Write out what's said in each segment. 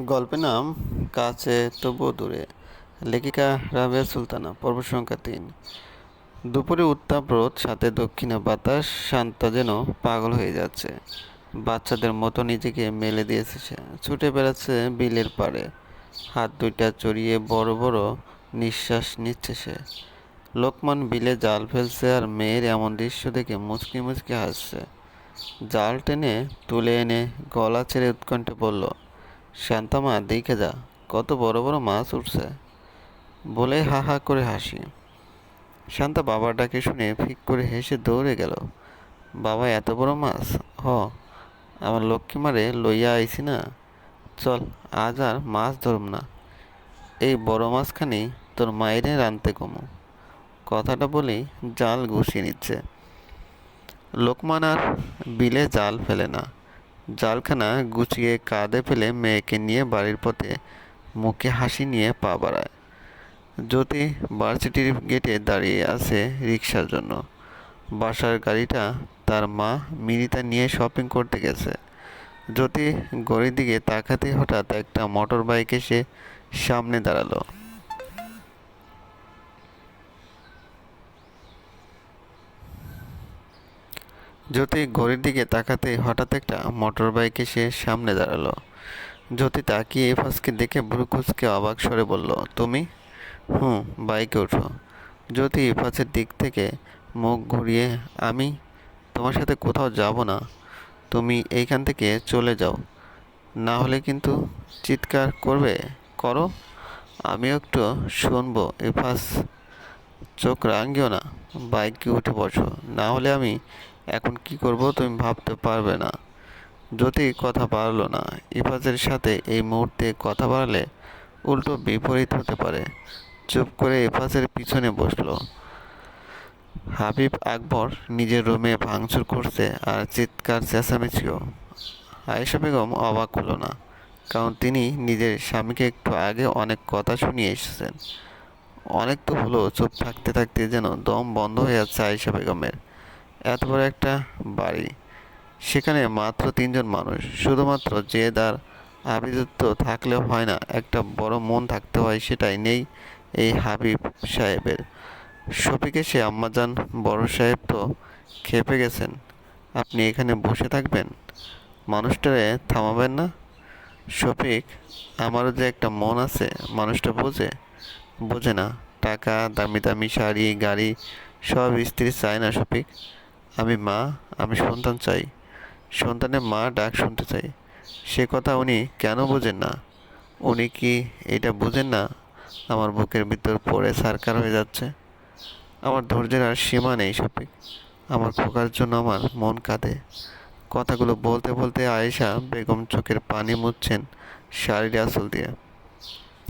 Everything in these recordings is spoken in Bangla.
গল্পের নাম কাছে তবুও দূরে। লেখিকা রাবেয়া সুলতানা, পর্ব সংখ্যা তিন। দুপুরে উত্তাপ রোদ সাথে দক্ষিণা বাতাস, শান্তা যেন পাগল হয়ে যাচ্ছে। বাচ্চাদের মতো নিজেকে মেলে দিয়েছে সে। ছুটে বেড়াচ্ছে বিলের পাড়ে। হাত দুইটা চড়িয়ে বড় বড় নিঃশ্বাস নিচ্ছে সে। লোকমান বিলে জাল ফেলছে আর মেয়ের এমন দৃশ্য দেখে মুচকি মুচকি হাসছে। জাল টেনে তুলে এনে গলা ছেড়ে উৎকণ্ঠে বলল শান্তামা, দেখে যা, কত বড় বড় মাছ উঠছে। বলে হা হা করে হাসি। শান্তা বাবার ডাকে শুনে ফিক করে হেসে দৌড়ে গেল। বাবা, এত বড় মাছ? হ, আমার লক্ষ্মী মারে লইয়া আইছি না। চল, আজ আর মাছ ধরব না। এই বড় মাছখানি তোর মায়েরে রানতে কমু। কথাটা বলেই জাল ঘুষিয়ে নিচ্ছে। লোকমান আর বিলে জাল ফেলে না। জালখানা গুছিয়ে কাঁধে ফেলে মেয়েকে নিয়ে বাড়ির পথে মুখে হাসি নিয়ে পা বাড়ায়। জ্যোতি ভার্সিটির গেটে দাঁড়িয়ে আছে রিক্সার জন্য। বাসার গাড়িটা তার মা মিনিতা নিয়ে শপিং করতে গেছে। জ্যোতি গড়ির দিকে তাকাতে হঠাৎ একটা মোটর বাইক এসে সামনে দাঁড়াল। জ্যোতি ঘড়ির দিকে তাকাতেই হঠাৎ একটা মোটর বাইক এসে সামনে দাঁড়াল। জ্যোতি তাকিয়ে এফাসকে দেখে ভুরুকুচকে অবাক স্বরে বলল, তুমি? হুম, বাইকে ওঠো। জ্যোতি এফাসের দিক থেকে মুখ ঘুরিয়ে, আমি? তোমার সাথে কোথাও যাব না। তুমি এইখান থেকে চলে যাও। না হলে কিন্তু চিৎকার করবে। করো। আমিও একটু শুনব। এফাস চোখ রাঙিও না। বাইকে উঠে বসো। না হলে আমি এখন কি করব তুমি ভাবতে পারবে না। যদি কথা বাড়লো না। ইফাজের সাথে এই মুহূর্তে কথা বাড়ালে উল্টো বিপরীত হতে পারে। চুপ করে ইফাজের পিছনে বসল। হাবিব আকবর নিজের রুমে ভাঙচুর করছে আর চিৎকার চেঁচামেচিও। আয়েশা বেগম অবাক হলো না, কারণ তিনি নিজের স্বামীকে একটু আগে অনেক কথা শুনিয়ে এসেছেন। অনেক তো হলো চুপ থাকতে থাকতে যেন দম বন্ধ হয়ে যাচ্ছে আয়েশা বেগমের। এত বড় একটা বাড়ি। সেখানে মাত্র তিনজন মানুষ। শুধুমাত্র যে দার আবিদত্ব থাকলেও হয় না, একটা বড় মন থাকতে হয় সেটাই নেই এই হাবিব সাহেবের। শফিকে সে আম্মাজান বড় সাহেব তো খেপে গেছেন। আপনি এখানে বসে থাকবেন? মানুষটারে থামাবেন না? শফিক, আমারও যে একটা মন আছে, মানুষটা বোঝে? বোঝে না। টাকা, দামি দামি শাড়ি, গাড়ি, সব স্ত্রী চায় না শফিক। আমি মা, আমি সন্তান চাই। সন্তানের মা ডাক শুনতে চাই। সে কথা উনি কেন বোঝেন না? উনি কি এটা বুঝেন না? আমার বুকের ভিতর পড়ে সারকার হয়ে যাচ্ছে। আমার ধৈর্যের আর সীমা নেই শফিক আমার খোকার জন্য আমার মন কাঁদে। কথাগুলো বলতে বলতে আয়েশা বেগম চোখের পানি মুছছেন শাড়ির আসল দিয়ে।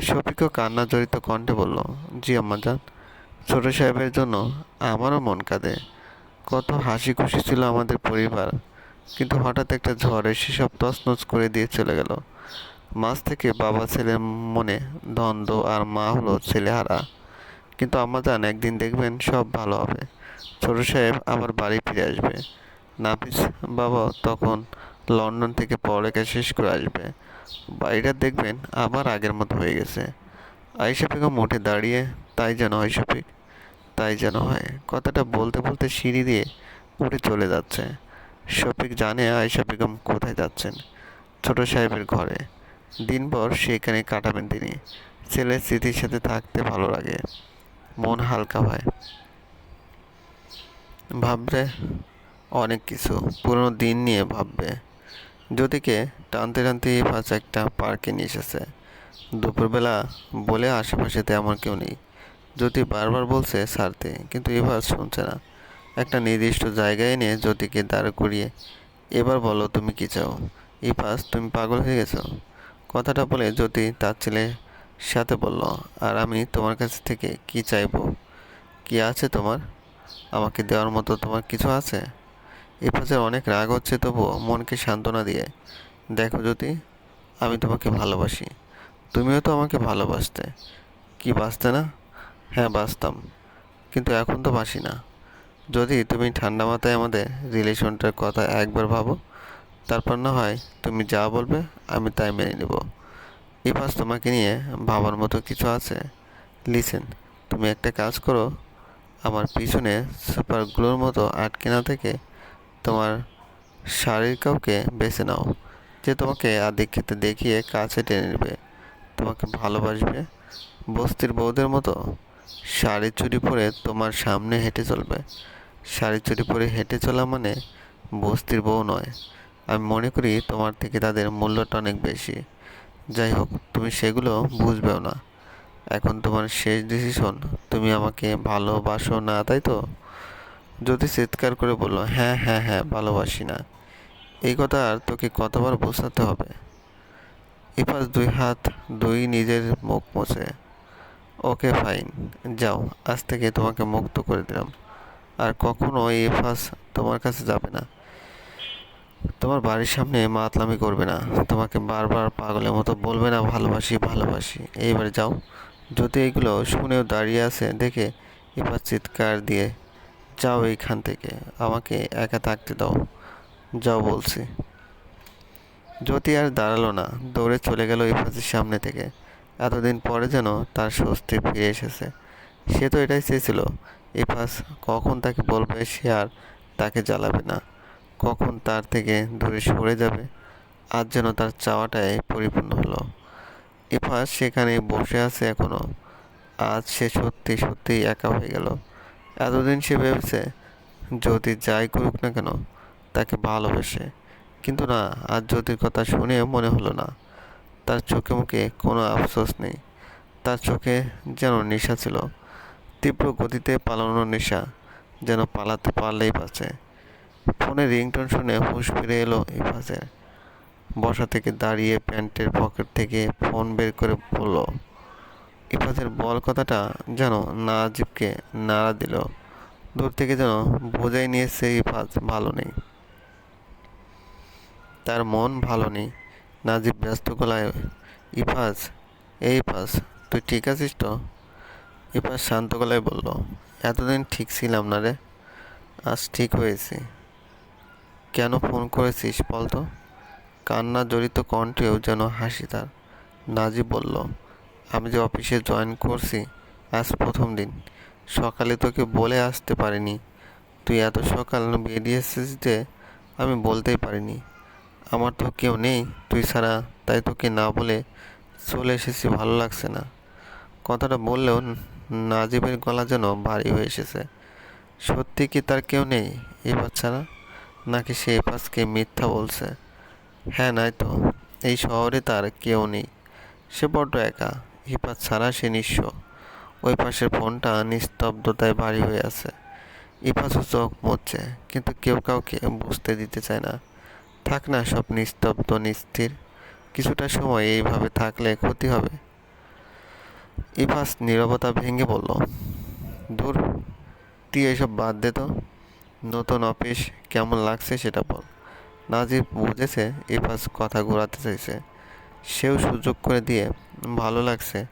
শফিকও কান্না জড়িত কণ্ঠে বলল, জি আম্মাজান, ছোট সাহেবের জন্য আমারও মন কাঁদে। কত হাসি খুশি ছিল আমাদের পরিবার। কিন্তু হঠাৎ একটা ঝড় এসে সব তছনছ করে দিয়ে চলে গেল। মাঝ থেকে বাবা ছেলের মনে দ্বন্দ্ব আর মা হলো ছেলেহারা। কিন্তু আম্মা জান একদিন দেখবেন সব ভালো হবে। ছোট সাহেব আবার বাড়ি ফিরে আসবে। নাফিস বাবা তখন লন্ডন থেকে পড়ালেখা শেষ করে আসবে। বাড়িটা দেখবেন আবার আগের মতো হয়ে গেছে। আয়েশা বেগম উঠে দাঁড়িয়ে, তাই যেন শফিক তাই যেন হয়। কথাটা বলতে বলতে সিঁড়ি দিয়ে উঠে চলে যাচ্ছে। শফিক জানে আয়েশা বেগম কোথায় যাচ্ছেন। ছোট সাহেবের ঘরে। দিনভর সেখানে কাটাবেন তিনি। ছেলের স্মৃতির সাথে থাকতে ভালো লাগে। মন হালকা হয়। ভাববে অনেক কিছু। পুরনো দিন নিয়ে ভাববে। জ্যোতিকে টানতে টানতে ফাঁস একটা পার্কে নিয়ে এসেছে। দুপুরবেলা বলে আশেপাশে তেমন কেউ নেই। জ্যোতি বারবার বলছে ছাড়তে কিন্তু এবার শুনছে না। একটা নির্দিষ্ট জায়গায় এনে জ্যোতিকে দাঁড় করিয়ে এবার বলো তুমি কি চাও? ইফাস তুমি পাগল হয়ে গেছো? কথাটা বলে জ্যোতি তার ছেলের সাথে বলল, আর আমি তোমার কাছ থেকে কি চাইব? কি আছে তোমার? আমাকে দেওয়ার মতো তোমার কিছু আছে? ইফাসের অনেক রাগ হচ্ছে তবুও মনকে সান্ত্বনা দিয়ে, দেখো জ্যোতি, আমি তোমাকে ভালোবাসি। তুমিও তো আমাকে ভালোবাসতে। কি বাঁচতে না? হ্যাঁ বাসতাম কিন্তু এখন তো বাসি না। যদি তুমি ঠান্ডা মাথায় আমাদের রিলেশনটার কথা একবার ভাবো, তারপর না হয় তুমি যা বলবে আমি তাই মেনে নেব। ইফাস তোমাকে নিয়ে ভাবার মতো কিছু আছে? লিসেন, তুমি একটা কাজ করো, আমার পিছনে সুপার গ্লোর মতো আটকে না থেকে তোমার শাড়ির কাউকে বেছে নাও, যে তোমাকে আধিক্যতে দেখিয়ে কাছে টেনে নেবে। তোমাকে ভালোবাসবে বস্তির বউদের মতো? শাড়ি চুরি পরে তোমার সামনে হেঁটে চলবে। শাড়ি চুরি পরে হেঁটে চলা মানে বস্তির বউ নয়। আমি মনে করি তোমার থেকে তাদের মূল্যটা অনেক বেশি। যাই হোক, তুমি সেগুলো বুঝবেও না। এখন তোমার শেষ ডিসিশন তুমি আমাকে ভালোবাসো না, তাই তো? যদি চিৎকার করে বলল হ্যাঁ হ্যাঁ হ্যাঁ ভালোবাসি না। এই কথা আর তোকে কতবার বোঝাতে হবে? ইফাস দুই হাত দুই নিজের মুখ মোছে। Okay, fine. যাও, আজ থেকে তোমাকে মুক্ত করে দিলাম। আর কখনো এই ইফাস তোমার কাছে যাবে না। তোমার বাড়ির সামনে মাতলামি করবে না। তোমাকে বারবার পাগলের মতো বলবে না, ভালোবাসি ভালোবাসি। এইবার যাও। যদি এগুলো শুনেও দাঁড়িয়ে আছে, দেখে এবার চিৎকার দিয়ে, যাও এইখান থেকে, আমাকে একা থাকতে দাও। যাও বলছি। জ্যোতি আর দাঁড়াল না। দৌড়ে চলে গেল ইফাজের সামনে থেকে। এতদিন পরে যেন তার স্বস্তি ফিরে এসেছে। সে তো এটাই চেয়েছিল ইফাজ কখন তাকে বলবে সে আর তাকে জ্বালাবে না? কখন তার থেকে দূরে সরে যাবে? আজ যেন তার চাওয়াটাই পরিপূর্ণ হলো। ইফাজ সেখানে বসে আছে এখনও। আজ সে সত্যি সত্যি একা হয়ে গেল। এতদিন সে ভেবেছে, যদি যাই করুক না কেন, তাকে ভালোবেসে। কিন্তু না, আজ জ্যোতির কথা শুনে মনে হলো না। তার চোখে মুখে কোনো আফসোস নেই। তার চোখে যেন নেশা ছিল। তীব্র গতিতে পালানোর নেশা যেন পালাতে পারলেই বাঁচে। ফোনে রিংটোন শুনে হুঁশ ফিরে এলো ইফাজের বসা থেকে দাঁড়িয়ে প্যান্টের পকেট থেকে ফোন বের করে বলল ইফাজের বল কথাটা যেন নাজিবকে নাড়া দিল। দূর থেকে যেন বোঝাই নিয়েছে ইফাজ ভালো নেই। তার মন ভালো নেই। নাজিব ব্যস্ত গলায়, ইফাজ, এই ইফাজ, তুই ঠিক আছিস তো? ইফাজ শান্ত গলায় বলল, এতদিন ঠিক ছিলাম না রে, আজ ঠিক হয়েছি। কেন ফোন করেছিস বলতো কান্না জড়িত কণ্ঠেও যেন হাসি তার। নাজিব বলল, আমি যে অফিসে জয়েন করছি, আজ প্রথম দিন। সকালে তোকে বলে আসতে পারিনি। তুই এত সকাল বেরিয়েছিস যে আমি বলতেই পারিনি। আমার তো কেউ নেই, তুই ছাড়া, তাই তোকে না বলে চলে এসেছি, ভালো লাগছে না। কথাটা বললেও নাজিবের গলা যেন ভারী হয়ে এসেছে। সত্যি কি তার কেউ নেই এবার ছাড়া নাকি সে এপাশকে মিথ্যা বলছে? হ্যাঁ নাই তো, এই শহরে তার কেউ নেই। সে বড্ড একা হিপাত ছাড়া সে নিঃস্ব। ওই পাশের ফোনটা নিস্তব্ধতায় ভারী হয়ে আছে। ইপাসও চোখ মরছে কিন্তু কেউ কাউকে বুঝতে দিতে চায় না। থাক না, সব নিস্তব্ধ, নিস্থির। কিছুটা সময় এইভাবে থাকলে ক্ষতি হবে। ইফাস নীরবতা ভেঙে বলল দূর তুই এসব বাদ দে তো। নতুন অফিস কেমন লাগছে সেটা বল। নাজিব বুঝেছে ইফাস কথা ঘোরাতে চাইছে। সেও সুযোগ করে দিয়ে, ভালো লাগছে।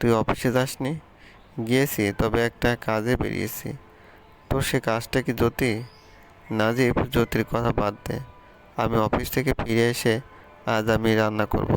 তুই অফিসে যাসনি? গিয়েছি, তবে একটা কাজে বেরিয়েছি। তোর সে কাজটা কি জ্যোতি? নাজিব জ্যোতির কথা বাদ দে। আমি অফিস থেকে ফিরে এসে আজ আমি রান্না করব।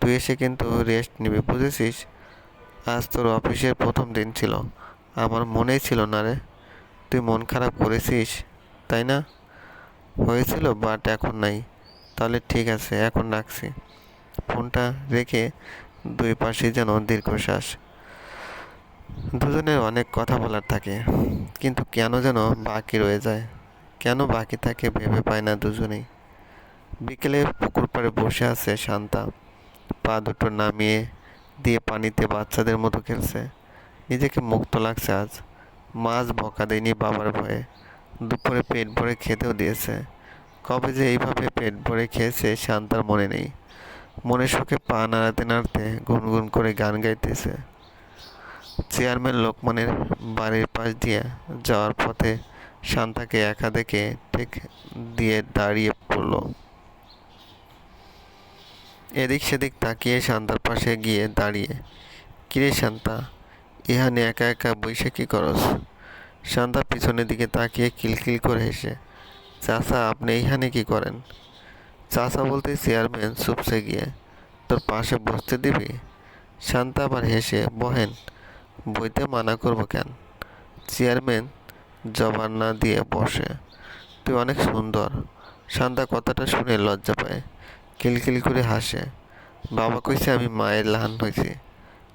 তুই এসে কিন্তু রেস্ট নিবি, বুঝেছিস? আজ তোর অফিসের প্রথম দিন ছিল। আমার মনেই ছিল না রে। তুই মন খারাপ করেছিস, তাই না? হয়েছিল বাট এখন নাই। তাহলে ঠিক আছে, এখন রাখছি। ফোনটা রেখে দুই পাশে যেন দীর্ঘশ্বাস। দুজনের অনেক কথা বলার থাকে, কিন্তু কেন যেন বাকি রয়ে যায়? কেন বাকি থাকে ভেবে পায় না দুজনেই। বিকেলে পুকুর পাড়ে বসে আছে শান্তা। পা দুটো নামিয়ে দিয়ে পানিতে বাচ্চাদের মতো খেলছে। নিজেকে মুক্ত লাগছে আজ। মাছ বকা দেয়নি বাবার ভয়ে। দুপুরে পেট ভরে খেতেও দিয়েছে। কবে যে এইভাবে পেট ভরে খেয়েছে শান্তার মনে নেই। মনে সুখে পা নাড়াতে নাড়তে গুনগুন করে গান গাইতেছে। চেয়ারম্যান লোকমানের বাড়ির পাশ দিয়ে যাওয়ার পথে শান্তাকে একা দেখে ঠিক দিয়ে দাঁড়িয়ে পড়ল। এদিক সেদিক তাকিয়ে শান্তার পাশে গিয়ে দাঁড়িয়ে। কিরে শান্তা, ইহানে একা একা বৈশে কী করস? শান্তা পিছনের দিকে তাকিয়ে কিলকিল করে হেসে, চাচা, আপনি এইখানে কি করেন? চাচা বলতে চেয়ারম্যান, চুপসে গিয়ে। তোর পাশে বসতে দিবি? শান্তা আবার হেসে, বহেন, বইতে মানা করব কেন? চেয়ারম্যান, জবান না দিয়ে বসে। তুই অনেক সুন্দর। শান্তা কথাটা শুনে লজ্জা পায়। কিলকিল করে হাসে। বাবা কইছে আমি মায়ের লাহান হয়েছি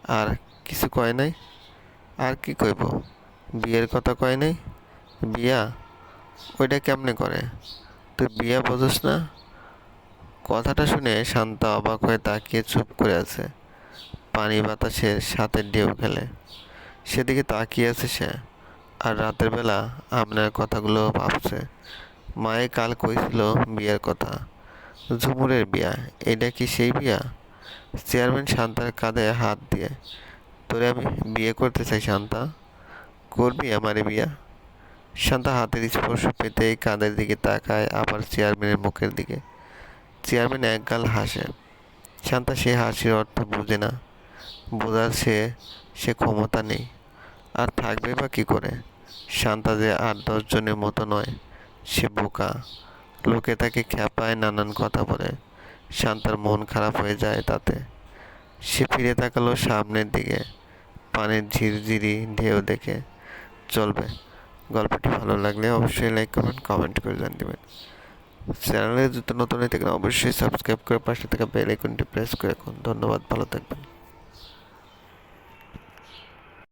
আর কিছু কয় নাই? আর কি কইব? বিয়ের কথা কয় নাই? বিয়া? ওইটা কেমনে করে? তুই বিয়া বোঝস না? কথাটা শুনে শান্তা অবাক হয়ে তাকিয়ে চুপ করে আছে। পানি বাতাসের সাথে ঢেউ খেলে। সেদিকে তাকিয়ে আছে সে। আর রাতের বেলা আপনার কথাগুলো ভাবছে। মায়ে কাল কইছিল বিয়ের কথা। ঝুমুরের বিয়া। এটা কি সেই বিয়া? চেয়ারম্যান শান্তার কাঁধে হাত দিয়ে, তোরে আমি বিয়ে করতে চাই, শান্তা। করবি আমারে বিয়া? শান্তা হাতের স্পর্শ পেতেই কাঁধের দিকে তাকায় আবার চেয়ারম্যানের মুখের দিকে। চেয়ারম্যান একগাল হাসে। শান্তা সে হাসির অর্থ বুঝে না। বোঝার সে সে ক্ষমতা নেই। আর থাকবে বা কী করে? শান্তা যে আট দশজনের মতো নয়, সে বোকা। লোকে তাকে খ্যাপায় নানান কথা বলে। শান্তার মন খারাপ হয়ে যায় তাতে। সে ফিরে তাকালো সামনের দিকে, পানির ঝিরঝিরি ঢেউ দেখে। চলবে। গল্পটি ভালো লাগলে অবশ্যই লাইক করবেন কমেন্ট করে জানিয়ে দেবেন চ্যানেলে যদি নতুন হয়ে থাকেন, অবশ্যই সাবস্ক্রাইব করে পাশে থাকা বেল আইকনটি প্রেস করে রাখুন। ধন্যবাদ, ভালো থাকবেন।